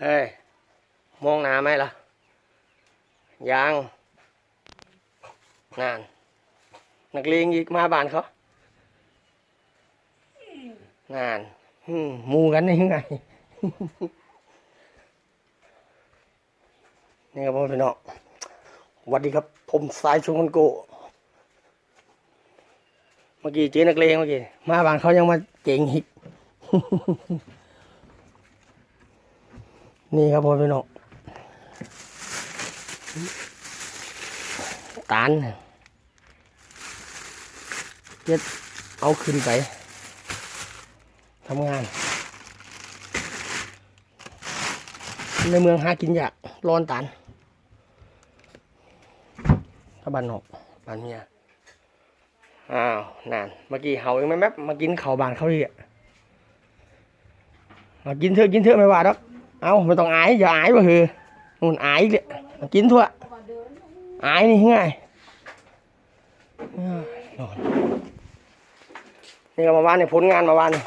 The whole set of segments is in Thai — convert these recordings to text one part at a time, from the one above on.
เฮ้ย มองหนาไหมล่ะ ยังนาน นักเลงอีกมาบ้านเขานานมูกันได้ยังไง นี่ครับพ่อพี่น้องสวัสดีครับ ผมสายชุงคนโก เมื่อกี้เจ๊นักเลงเมื่อกี้ มาบ้านเขายังมาเจ๋งอีก นี่ครับพ่อพี่น้องตานเจ็ดเอาขึ้นไปทำงาน ในเมืองหากินยากร้อนตานถ้าบ้านนอกบ้านเมียอ้าวนานเมื่อกี้เห่ายังไม่แมบมากินเข้าบานเขาอีกอะมากินเถอะกินเถอะไม่ว่าดอก เอาไม่ต้องอายอย่าอายว่ะเฮือนู่นอายกเลยกินทั่วอายนี่ง่ายนอนนี่ก็มาวานเนี่ยผลงานมาวานนี่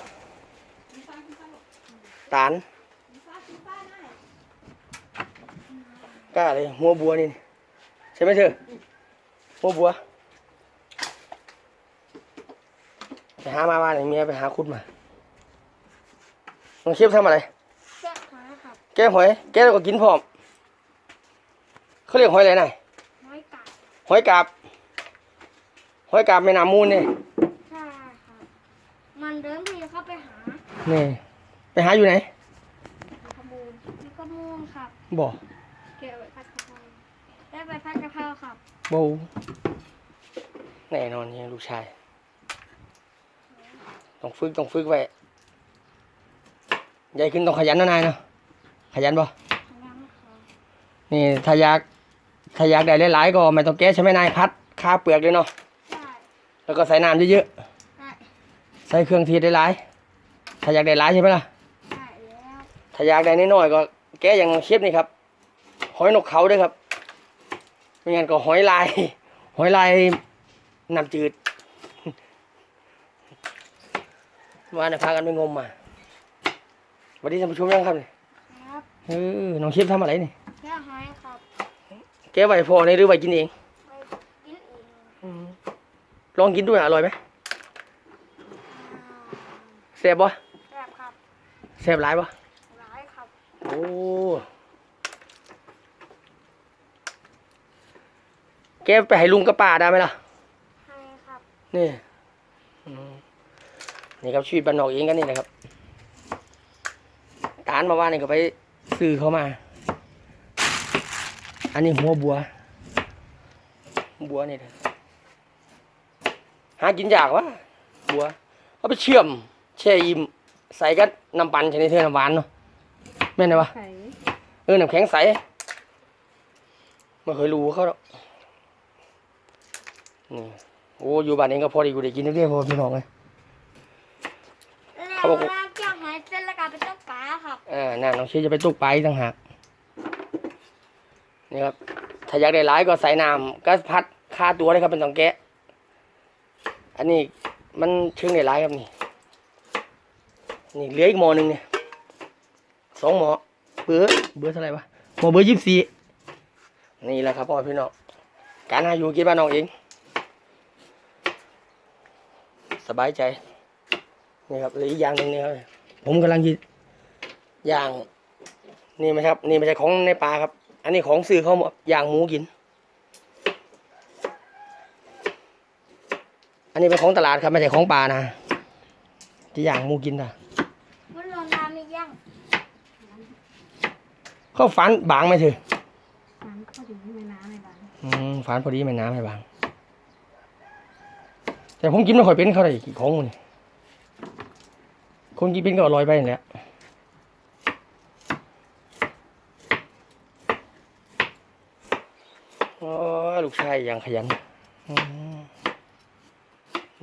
ตานกล้าเลยหัวบัวนี่ใช่ไหมเธอหัวบัวไปหามาวานเนี่เมียไปหาคุดมาน้องเชียบทำอะไร แก้หอย แก้แล้วก็กินพร้อมเขาเรียกหอยอะไรน่ะน้อยกัดหอยกาบหอยกาบแม่น้ำมูลนี่ใช่ครับมันเดินทีเข้าไปหานี่ไปหาอยู่ไหนขมูลมีขมูลครับ บ่เก็บไว้ผัดกะเพราได้ไปผัดกะเพราครับบ่แน่นอนนี่ลูกชาย ต้องฝึกต้องฝึกไว้ใหญ่ขึ้นต้องขยันนะนายเนาะข ยันบ่ยังครับนี่ถ้าอยากถ้าอยากได้หลายๆก็ไม่ต้องแก้ใช่ไหมนายพัดคาเปลือกเลยเนาะได้แล้วก็ใส่น้ำเยอะได้ๆใส่เครื่องเทียดได้หลายถ้าอยากได้หลายใช่ไหมล่ะได้แล้วถ้าอยากได้น้อยๆก็แกะอย่างเชฟนี่ครับหอยนกเขาด้วยครับไม่งั้นก็หอยลาย หอยลายน้ำจืดมาเนี่ยพากันไปงมมาสวัสดีท่านผู้ชมยังครับเนี่ยครับ เออน้องเชฟทำอะไรนี่แก้หอยครับแกะไว้พอในหรือไว้กินเองไปกินเองลองกินด้วยอร่อยไหมแซ่บบ่แซ่บครับแซ่บหลายบ่ร้ายครับโอ้แกไปให้ลุงกับป้าได้ไหมล่ะให้ครับนี่อืมนี่ครับชีวิตบ้านนอกเองกันนี่นะครับตานมาว่านี่ก็ไป ซื้อเขามา อันนี้หัวบัว บัวนี่นะหากินยากวะบัว เอาไปเชื่อม แช่อิ่มใส่กับน้ำปั่นชนิดเท่าน้ำหวานเนาะแม่นไหมวะไข่เออน้ำแข็งใสไม่เคยรู้เขาหรอกนี่โอ้อยู่บ้านเองก็พอดีกูได้กินเรื่อยๆพอพี่น้องเลยแล้วเขาบอก เวลาแก้หอยเสร็จแล้วก็ไปต้มปลาครับเอ่าน่าน้องเชื่อจะไปตกปลาอีกต่างหากนี่ครับ ถ้าอยากได้หลายก็ใส่น้ำก็พัดค่าตัวเลยครับเป็นสองแกะ อันนี้มันเชิงได้หลายครับนี่ นี่เหลืออีกหมอหนึ่งเนี่ยสองหมอเบอร์เบอร์เท่าไหร่วะหมอเบอร์ยี่สิบสี่นี่แหละครับพ่อพี่น้องการหาอยู่กินบ้านน้องเอง สบายใจนี่ครับเหลืออีกอย่างหนึ่งนี่ครับ ผมกำลังยิย่างนี่ไหมครับ นี่ไม่ใช่ของในป่าครับ อันนี้ของซื้อเขาหมดย่างหมูกิน อันนี้เป็นของตลาดครับไม่ใช่ของป่านะที่ย่างหมูกินนะมันลงน้ำไม่ยั่งเขาฝันบางไหมเถอะน้ำก็ถึงไม่น้ำไม่บางอืมฝันพอดีไม่น้ำไม่บางแต่ผมกินไม่ค่อยเป็นเขาเลยของมัน คนกินเป็นก็อร่อยไปนั่นแหละโอ้ยลูกชายอย่างขยันอืม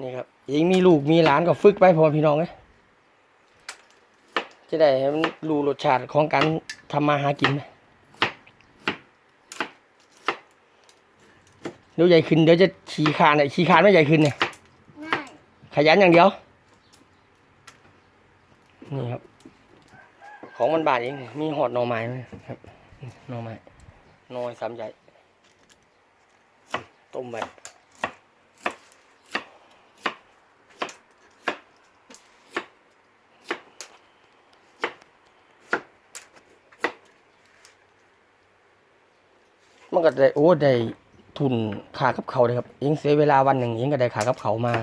นี่ครับยิงมีลูกมีหลานก็ฝึกไปพอพี่น้องเลยจะได้ให้มันรู้รสชาติของการทำมาหากินไหมเดี๋ยวใหญ่ขึ้นเดี๋ยวจะขี่คานเนี่ยขี่คานไม่ใหญ่ขึ้นเนี่ยง่ายขยันอย่างเดียว นี่ครับ ของมันบาทเอง มีหอดหน่อไม้ไหมครับหน่อไม้หน่อยสามใหญ่ ต้มไว้มันก็ได้โอ้ได้ทุนขากับเขาเลยครับเองเสียเวลาวันหนึ่งเองก็ได้ขากับเขามา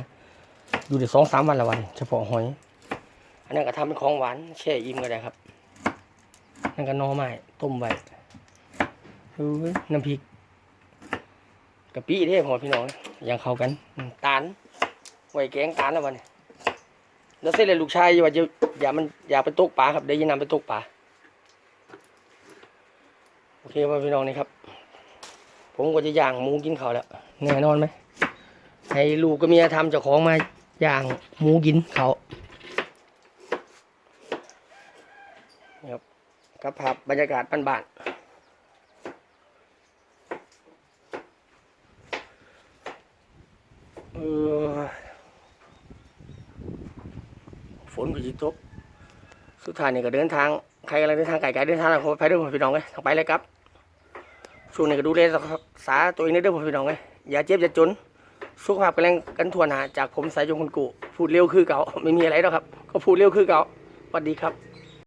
อยู่ได้สองสามวันละวัน เฉพาะหอย อันนั้นก็ทำเป็นของหวานแช่อิ่มก็ได้ครับ นั่นก็นอไม้ต้มไว้น้ำพริกกะปิเด้พอพี่น้องอยังเข้ากันตาลไว้แกงตาลแล้ววันนี้แล้วเส้นเลยลูกชายว่าจะอย่ามันอย่าไปตกปลาครับได้ยินนำไปตกปลาโอเคป่ะพี่น้องนี่ครับ ผมก็จะย่างหมูกินเขาแล้วแน่นอนไหมให้ลูกกับเมียทำเจ้าของมาย่างหมูกินเขา วครับภาพบรรยากาศบ้านๆฝนก็จิตกสุดท้ายนี่ก็เดินทาง ใครกำลังเดินทางไกลๆเดินทางขอไปเด้อพี่น้องเลยทางไปเลยครับ ช่วงนี้ก็ดูแลรักษาตัวเองเด้อพี่น้องเลยอย่าเจ็บอย่าจน สุขภาพแข็งแรงกันทวน้าจากผมสายยงคุณกูพูดเร็วคือเก่าไม่มีอะไรหรอกครับ ก็พูดเร็วคือเก่าสวัสดีครับ